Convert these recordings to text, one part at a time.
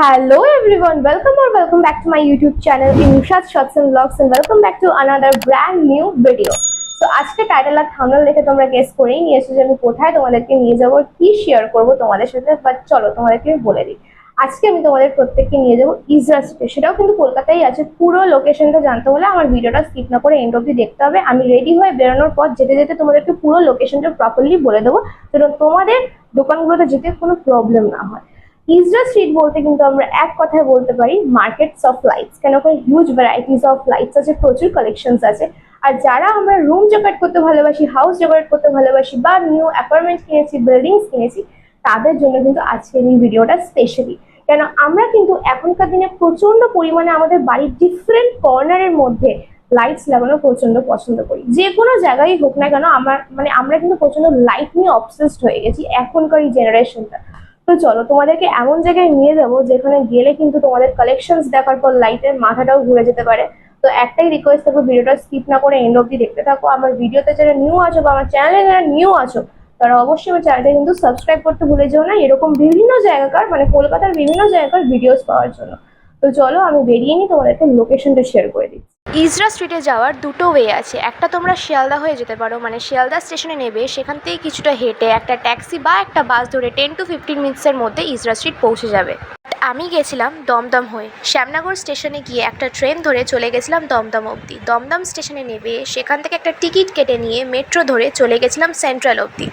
Hello everyone, welcome or welcome back to my YouTube channel Inushat Shots and Vlogs and welcome back to another brand new video. তো আজকে title আর thumbnail দেখে তোমরা guess করেই নিয়েছো যে আমি কোথায় তোমাদেরকে নিয়ে যাব কি শেয়ার করব তোমাদের সাথে বাট চলো তোমাদেরকে বলে দিই। আজকে আমি তোমাদের প্রত্যেককে নিয়ে যাব ইজরা স্ট্রিট সেটাও কিন্তু কলকাতায় আছে। পুরো লোকেশনটা জানতে হলে আমার ভিডিওটা স্কিপ না করে এন্ড অব্দি দেখতে হবে। আমি রেডি হয়ে বেরোনোর পর যেতে যেতে তোমাদেরকে পুরো লোকেশনটা প্রপারলি বলে দেবো তোমাদের দোকানগুলোতে যেতে কোনো প্রবলেম না হয়। ইজরা স্ট্রিট বলতে কিন্তু আমরা এক কথায় বলতে পারি মার্কেটস অফ লাইটস কেন ওখানে হিউজ ভ্যারাইটিস অফ লাইটস আছে, প্রচুর কালেকশনস আছে। আর যারা আমরা রুম ডেকোরেট করতে ভালোবাসি হাউস ডেকোরেট করতে ভালোবাসি বা নিউ অ্যাপার্টমেন্ট কিনেছি বিল্ডিংস কিনেছি, তাদের জন্য কিন্তু আজকের এই ভিডিওটা স্পেশালি কেন আমরা কিন্তু এখনকার দিনে প্রচণ্ড পরিমাণে আমাদের বাড়ির ডিফারেন্ট কর্নারের মধ্যে লাইটস লাগানো প্রচণ্ড পছন্দ করি। যে কোনো জায়গায় হোক না কেন, আমার মানে আমরা কিন্তু প্রচণ্ড লাইট নিয়ে অবসেসড হয়ে গেছি এখনকার এই জেনারেশনটা তো চলো, তোমাদেরকে এমন জায়গায় নিয়ে যাব যেখানে গেলে কিন্তু তোমাদের কালেকশনস দেখার পর লাইটের মাথাটাও ঘুরে যেতে পারে। তো একটাই রিকোয়েস্ট থাকবে, ভিডিওটা স্কিপ না করে এন্ড অব্দি দেখতে থাকো। আমার ভিডিওতে যারা নিউ আছো বা আমার চ্যানেলে যারা নিউ আছো, তারা অবশ্যই আমার চ্যানেলটা কিন্তু সাবস্ক্রাইব করতে ভুলে যেও না। এরকম বিভিন্ন জায়গাকার মানে কলকাতার বিভিন্ন জায়গার ভিডিওস পাওয়ার জন্য। তো চলো আমি বেরিয়ে নিই, তোমাদেরকে লোকেশনটা শেয়ার করে দিই ইজরা স্ট্রিটে যাওয়ার দুটো ওয়ে আছে। একটা তোমরা শিয়ালদা হয়ে যেতে পারো মানে শিয়ালদা স্টেশনে নেবে, সেখান থেকে কিছুটা হেঁটে একটা ট্যাক্সি বা একটা বাস ধরে টেন টু ফিফটিন মিনিটসের মধ্যে ইজরা স্ট্রিট পৌঁছে যাবে। আমি গেছিলাম দমদম হয়ে। শ্যামনগর স্টেশনে গিয়ে একটা ট্রেন ধরে চলে গেছিলাম দমদম অবধি। দমদম স্টেশনে নেবে, সেখান থেকে একটা টিকিট কেটে নিয়ে মেট্রো ধরে চলে গেছিলাম সেন্ট্রাল অবধি।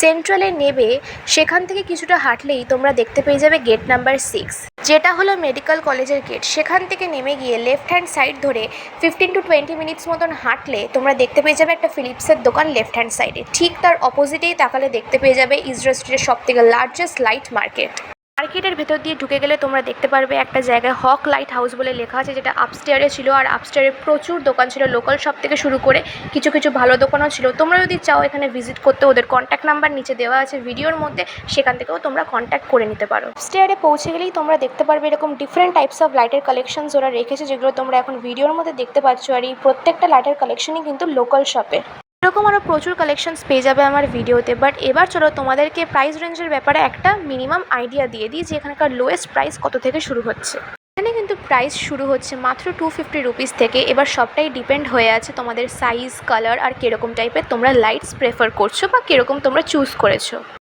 সেন্ট্রালে নেবে, সেখান থেকে কিছুটা হাঁটলেই তোমরা দেখতে পেয়ে যাবে গেট নাম্বার সিক্স যেটা হলো মেডিকেল কলেজের গেট সেখান থেকে নেমে গিয়ে লেফট হ্যান্ড সাইড ধরে ফিফটিন টু টোয়েন্টি মিনিটস মতন হাঁটলে তোমরা দেখতে পেয়ে যাবে একটা ফিলিপসের দোকান লেফট হ্যান্ড সাইডে ঠিক তার অপোজিটেই তাকালে দেখতে পেয়ে যাবে ইসরো স্ট্রিটের সব থেকে লার্জেস্ট লাইট মার্কেট মার্কেটের ভেতর দিয়ে ঢুকে গেলে তোমরা দেখতে পারবে একটা জায়গায় হক লাইট হাউস বলে লেখা আছে, যেটা আপস্টেয়ারে ছিল আর আপস্টেয়ারে প্রচুর দোকান ছিল লোকাল শপ থেকে শুরু করে কিছু কিছু ভালো দোকানও ছিল। তোমরা যদি চাও এখানে ভিজিট করতে, ওদের কন্ট্যাক্ট নাম্বার নিচে দেওয়া আছে ভিডিওর মধ্যে, সেখান থেকেও তোমরা কন্ট্যাক্ট করে নিতে পারো। আপস্টেয়ারে পৌঁছে গেলেই তোমরা দেখতে পারবে এরকম ডিফারেন্ট টাইপস অফ লাইটের কালেকশনস ওরা রেখেছে, যেগুলো তোমরা এখন ভিডিওর মধ্যে দেখতে পাচ্ছ। আর এই প্রত্যেকটা লাইটের কালেকশনই কিন্তু লোকাল শপে এরকম আরও প্রচুর কালেকশনস পেয়ে যাবে আমার ভিডিওতে বাট এবার চলো তোমাদেরকে প্রাইস রেঞ্জের ব্যাপারে একটা মিনিমাম আইডিয়া দিয়ে দিই যে এখানকার লোয়েস্ট প্রাইস কত থেকে শুরু হচ্ছে। এখানে কিন্তু প্রাইস শুরু হচ্ছে মাত্র টু ফিফটি রুপিস থেকে। এবার সবটাই ডিপেন্ড হয়ে আছে তোমাদের সাইজ কালার আর কীরকম টাইপের তোমরা লাইটস প্রেফার করছ বা কীরকম তোমরা চুজ করেছ।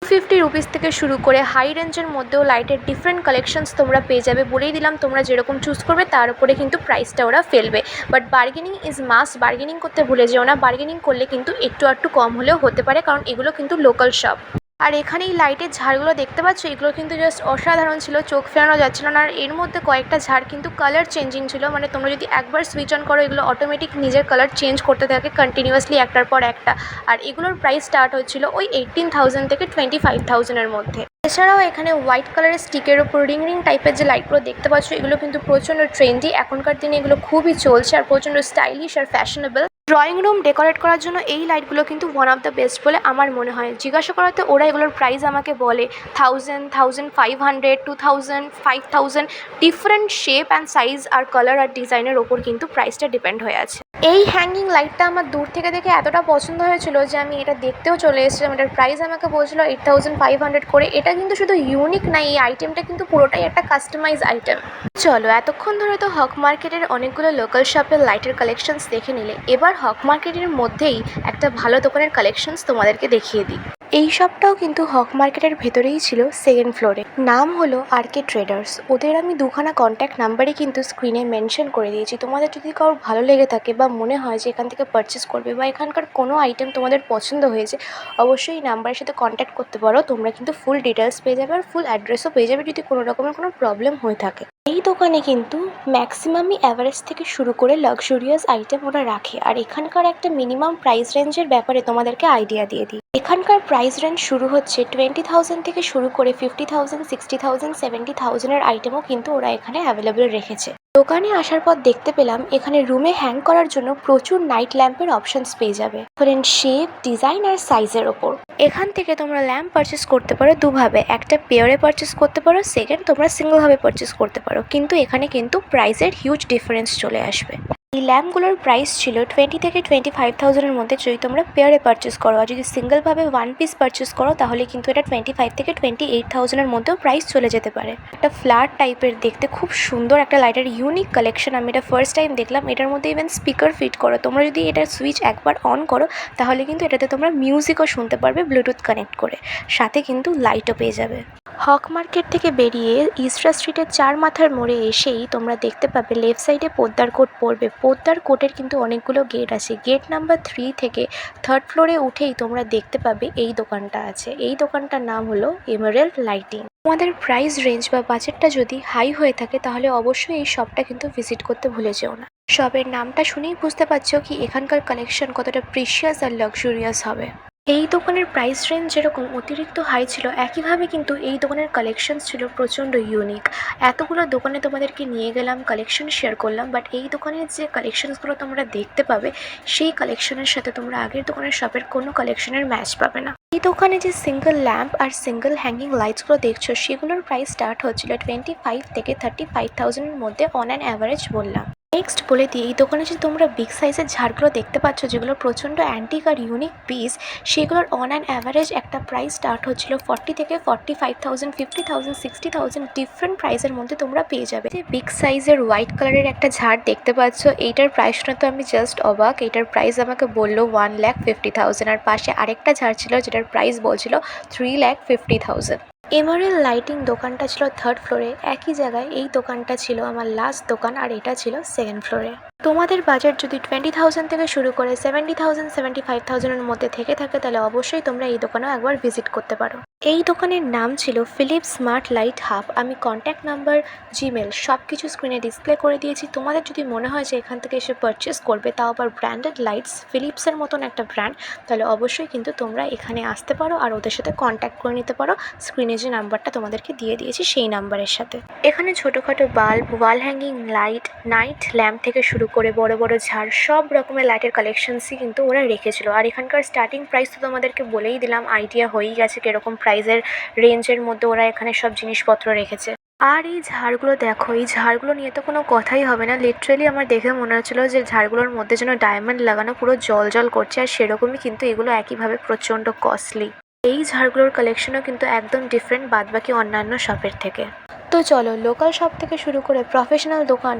ফিফটি রুপিস থেকে শুরু করে হাই রেঞ্জের মধ্যেও লাইটের ডিফারেন্ট কালেকশনস তোমরা পেয়ে যাবে বলেই দিলাম, তোমরা যেরকম চুজ করবে তার উপরে কিন্তু প্রাইসটা ওরা ফেলবে। But bargaining is must bargaining করতে ভুলে যেও না বার্গেনিং করলে কিন্তু একটু একটু কম হলেও হতে পারে, কারণ এগুলো কিন্তু লোকাল শপ আর এখানে এই লাইটের ঝাড়গুলো দেখতে পাচ্ছ? এগুলো কিন্তু জাস্ট অসাধারণ ছিল, চোখ ফেরানো যাচ্ছিল না। আর এর মধ্যে কয়েকটা ঝাড় কিন্তু কালার চেঞ্জিং ছিল। মানে তোমরা যদি একবার সুইচ অন করো, এগুলো অটোমেটিক নিজের কালার চেঞ্জ করতে থাকে কন্টিনিউয়াসলি একটার পর একটা। আর এগুলোর প্রাইস স্টার্ট হচ্ছিল ওই এইটিন থাউজেন্ড থেকে টোয়েন্টি ফাইভ থাউজেন্ডের মধ্যে। এছাড়াও এখানে হোয়াইট কালারের স্টিকের ওপর রিং রিং টাইপের যে লাইটগুলো দেখতে পাচ্ছ, এগুলো কিন্তু প্রচণ্ড ট্রেন্ডি এখনকার দিনে এগুলো খুবই চলছে আর প্রচণ্ড স্টাইলিশ আর ফ্যাশনেবল ড্রয়িং রুম ডেকোরেট করার জন্য এই লাইটগুলো কিন্তু ওয়ান অফ দ্য বেস্ট বলে আমার মনে হয়। জিজ্ঞাসা করাতে ওরা এগুলোর প্রাইস আমাকে বলে thousand thousand five hundred two thousand five thousand different shape and size R colour আর ডিজাইনের ওপর কিন্তু প্রাইসটা ডিপেন্ড হয়ে আছে। এই হ্যাঙ্গিং লাইটটা আমার দূর থেকে দেখে এতটা পছন্দ হয়েছিল যে আমি এটা দেখতেও চলে এসেছিলাম। এটার প্রাইস আমাকে বলছিল এইট থাউজেন্ড ফাইভ হান্ড্রেড করে। এটা কিন্তু শুধু ইউনিক না, এই আইটেমটা কিন্তু পুরোটাই একটা কাস্টমাইজ আইটেম চলো, এতক্ষণ ধরে তো হক মার্কেটের অনেকগুলো লোকাল শপের লাইটের কালেকশনস দেখে নিলে। এবার হক মার্কেটের মধ্যেই একটা ভালো দোকানের কালেকশনস তোমাদেরকে দেখিয়ে দিই। এই শপটাও কিন্তু হক মার্কেটের ভেতরেই ছিল সেকেন্ড ফ্লোরে নাম হলো আর কে ট্রেডার্স। ওদের আমি দুখানা কন্ট্যাক্ট নাম্বারই কিন্তু স্ক্রিনে মেনশন করে দিয়েছি। তোমাদের যদি কারোর ভালো লেগে থাকে বা মনে হয় যে এখান থেকে পারচেস করবে বা এখানকার কোনো আইটেম তোমাদের পছন্দ হয়েছে, অবশ্যই এই নাম্বারের সাথে কন্ট্যাক্ট করতে পারো। তোমরা কিন্তু ফুল ডিটেলস পেয়ে যাবে আর ফুল অ্যাড্রেসও পেয়ে যাবে যদি কোনো রকমের কোনো প্রবলেম হয়ে থাকে। এই দোকানে কিন্তু ম্যাক্সিমামই অ্যাভারেজ থেকে শুরু করে লাক্সুরিয়াস আইটেম ওরা রাখে। আর এখানকার একটা মিনিমাম প্রাইস রেঞ্জের ব্যাপারে তোমাদেরকে আইডিয়া দিয়ে দিই। এখানকার প্রাইস রেঞ্জ শুরু হচ্ছে টোয়েন্টি থাউজেন্ড থেকে শুরু করে fifty thousand sixty thousand seventy থাউজেন্ডের আইটেমও কিন্তু ওরা এখানে অ্যাভেলেবেল রেখেছে। দোকানে আসার পর দেখতে পেলাম, এখানে রুমে হ্যাং করার জন্য প্রচুর নাইট ল্যাম্পের অপশনস পেয়ে যাবে। ডিফারেন্ট শেপ ডিজাইন আর সাইজের ওপর। এখান থেকে তোমরা ল্যাম্প পারচেস করতে পারো দুভাবে। একটা পেয়ারে পারচেস করতে পারো সেকেন্ড তোমরা সিঙ্গলভাবে পারচেস করতে পারো। কিন্তু এখানে কিন্তু প্রাইসের হিউজ ডিফারেন্স চলে আসবে। এই ল্যাম্পগুলোর প্রাইস ছিল টোয়েন্টি থেকে টোয়েন্টি ফাইভ থাউজেন্ডের মধ্যে যদি তোমরা পেয়ারে পারচেস করো, আর যদি সিঙ্গেলভাবে ওয়ান পিস পারচেস করো, তাহলে কিন্তু এটা টোয়েন্টি ফাইভ থেকে টোয়েন্টি এইট থাউজেন্ডের মধ্যেও প্রাইস চলে যেতে পারে। একটা ফ্ল্যাট টাইপের দেখতে খুব সুন্দর একটা লাইটের ইউনিক কালেকশন আমি এটা ফার্স্ট টাইম দেখলাম, এটার মধ্যে ইভেন স্পিকার ফিট করো। তোমরা যদি এটার সুইচ একবার অন করো, তাহলে কিন্তু এটাতে তোমরা মিউজিকও শুনতে পারবে ব্লুটুথ কানেক্ট করে। সাথে কিন্তু লাইটও পেয়ে যাবে। হক মার্কেট থেকে বেরিয়ে ইসরা স্ট্রিটের চার মাথার মোড়ে এসেই তোমরা দেখতে পাবে লেফট সাইডে পোদ্দার কোট পড়বে। পোদ্দার কোটের কিন্তু অনেকগুলো গেট আছে। গেট নাম্বার থ্রি থেকে থার্ড ফ্লোরে উঠেই তোমরা দেখতে পাবে এই দোকানটা আছে। এই দোকানটার নাম হলো এমারেল্ড লাইটিং তোমাদের প্রাইস রেঞ্জ বা বাজেটটা যদি হাই হয়ে থাকে তাহলে অবশ্যই এই শপটা কিন্তু ভিজিট করতে ভুলে যেও না। শপের নামটা শুনেই বুঝতে পারছ কি এখানকার কালেকশন কতটা প্রিশিয়াস আর লাক্সুরিয়াস হবে। এই দোকানের প্রাইস রেঞ্জ যেরকম অতিরিক্ত হাই ছিল, একইভাবে কিন্তু এই দোকানের কালেকশনস ছিল প্রচণ্ড ইউনিক এতগুলো দোকানে তোমাদেরকে নিয়ে গেলাম কালেকশন শেয়ার করলাম বাট এই দোকানের যে কালেকশনসগুলো তোমরা দেখতে পাবে, সেই কালেকশনের সাথে তোমরা আগের দোকানের শপের কোনো কালেকশনের ম্যাচ পাবে না। এই দোকানে যে সিঙ্গেল ল্যাম্প আর সিঙ্গেল হ্যাঙ্গিং লাইটসগুলো দেখছ, সেগুলোর প্রাইস স্টার্ট হচ্ছিল টোয়েন্টি ফাইভ থেকে থার্টি ফাইভ থাউজেন্ডের মধ্যে অন অ্যান অ্যাভারেজ বললাম। নেক্সট বলে দিই, এই দোকানে যে তোমরা বিগ সাইজের ঝাড়গুলো দেখতে পাচ্ছ, যেগুলো প্রচণ্ড অ্যান্টিক আর ইউনিক পিস সেগুলোর অন অ্যান্ড অ্যাভারেজ একটা প্রাইস স্টার্ট হচ্ছিল ফর্টি থেকে forty five thousand fifty thousand sixty thousand different প্রাইসের মধ্যে তোমরা পেয়ে যাবে। যে বিগ সাইজের হোয়াইট কালারের একটা ঝাড় দেখতে পাচ্ছ, এইটার প্রাইসটা তো আমি জাস্ট অবাক, এইটার প্রাইস আমাকে বলল ওয়ান ল্যাক ফিফটি থাউজেন্ড আর পাশে আরেকটা ঝাড় ছিল, যেটার প্রাইস বলছিল three lakh fifty thousand MRL lighting দোকানটা ছিল থার্ড ফ্লোরে একই জায়গায় এই দোকানটা ছিল আমার লাস্ট দোকান আর এটা ছিল সেকেন্ড ফ্লোরে তোমাদের বাজেট যদি টোয়েন্টি থাউজেন্ড থেকে শুরু করে সেভেন্টি থাউজেন্ড সেভেন্টি ফাইভ থাউজেন্ডের মধ্যে থেকে থাকে, তাহলে অবশ্যই তোমরা এই দোকানেও একবার ভিজিট করতে পারো। এই দোকানের নাম ছিল ফিলিপ স্মার্ট লাইট হাব আমি কন্ট্যাক্ট নাম্বার জিমেল সব কিছু স্ক্রিনে ডিসপ্লে করে দিয়েছি। তোমাদের যদি মনে হয় যে এখান থেকে এসে পারচেস করবে, তাও আবার ব্র্যান্ডেড লাইটস ফিলিপসের মতন একটা ব্র্যান্ড তাহলে অবশ্যই কিন্তু তোমরা এখানে আসতে পারো আর ওদের সাথে কন্ট্যাক্ট করে নিতে পারো। স্ক্রিনে যে নাম্বারটা তোমাদেরকে দিয়ে দিয়েছি, সেই নাম্বারের সাথে। এখানে ছোটোখাটো bulb wall hanging light night lamp থেকে শুরু করে বড় বড় ঝাড়, সব রকমের লাইটের কালেকশনসই কিন্তু ওরা রেখেছিল। আর এখানকার স্টার্টিং প্রাইস তো তোমাদেরকে বলেই দিলাম আইডিয়া হয়েই গেছে কীরকম প্রাইসের রেঞ্জের মধ্যে ওরা এখানে সব জিনিসপত্র রেখেছে। আর এই ঝাড়গুলো দেখো, এই ঝাড়গুলো নিয়ে তো কোনো কথাই হবে না। লিটারেলি আমার দেখে মনে হচ্ছিল যে ঝাড়গুলোর মধ্যে যেন ডায়মন্ড লাগানো পুরো জল জল করছে আর সেরকমই কিন্তু এগুলো একইভাবে প্রচণ্ড কস্টলি এই ঝাড়গুলোর কালেকশনও কিন্তু একদম ডিফারেন্ট বাদবাকি অন্যান্য শপের থেকে। তো চলো লোকাল শপ থেকে শুরু করে প্রফেশনাল দোকান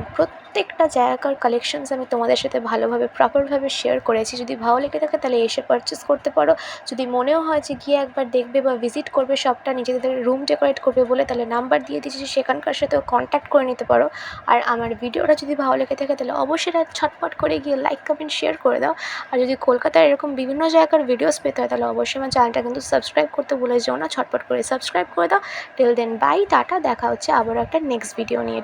প্রত্যেকটা জায়গার কালেকশনস আমি তোমাদের সাথে ভালোভাবে প্রপারভাবে শেয়ার করেছি। যদি ভালো লেগে থাকে তাহলে এসে পারচেস করতে পারো। যদি মনেও হয় যে গিয়ে একবার দেখবে বা ভিজিট করবে শপটা নিজেদের রুম ডেকোরেট করবে বলে, তাহলে নাম্বার দিয়ে দিয়েছি সেখানকার সাথেও কন্ট্যাক্ট করে নিতে পারো। আর আমার ভিডিওটা যদি ভালো লেগে থাকে তাহলে অবশ্যই ছটপট করে গিয়ে লাইক কমেন্ট শেয়ার করে দাও। আর যদি কলকাতার এরকম বিভিন্ন জায়গার ভিডিওস পেতে হয়, তাহলে অবশ্যই আমার চ্যানেলটা কিন্তু সাবস্ক্রাইব করতে ভুলে যেও না। ছটপট করে সাবস্ক্রাইব করে দাও। Till then bye ta-ta. দেখা হচ্ছে আবার একটা নেক্সট ভিডিও নিয়ে।